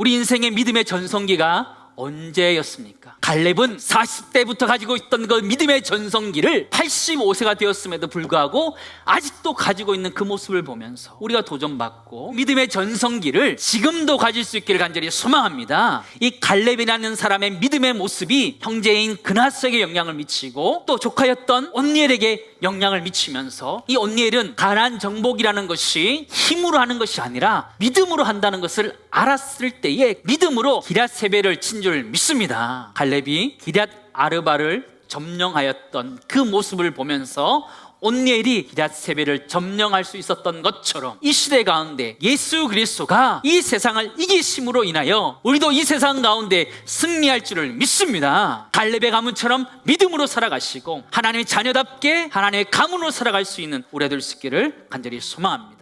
우리 인생의 믿음의 전성기가 언제였습니까? 갈렙은 40대부터 가지고 있던 그 믿음의 전성기를 85세가 되었음에도 불구하고 아직도 가지고 있는 그 모습을 보면서 우리가 도전받고 믿음의 전성기를 지금도 가질 수 있기를 간절히 소망합니다. 이 갈렙이라는 사람의 믿음의 모습이 형제인 그나스에게 영향을 미치고 또 조카였던 온니엘에게 영향을 미치면서 이 온니엘은 가난 정복이라는 것이 힘으로 하는 것이 아니라 믿음으로 한다는 것을 알았을 때에 믿음으로 세배를 친줄 믿습니다. 갈렙이 기랏 아르바를 점령하였던 그 모습을 보면서 온니엘이 기랏 세배를 점령할 수 있었던 것처럼 이 시대 가운데 예수 그리스도가 이 세상을 이기심으로 인하여 우리도 이 세상 가운데 승리할 줄을 믿습니다. 갈렙의 가문처럼 믿음으로 살아가시고 하나님의 자녀답게 하나님의 가문으로 살아갈 수 있는 우리 될 수 있기를 간절히 소망합니다.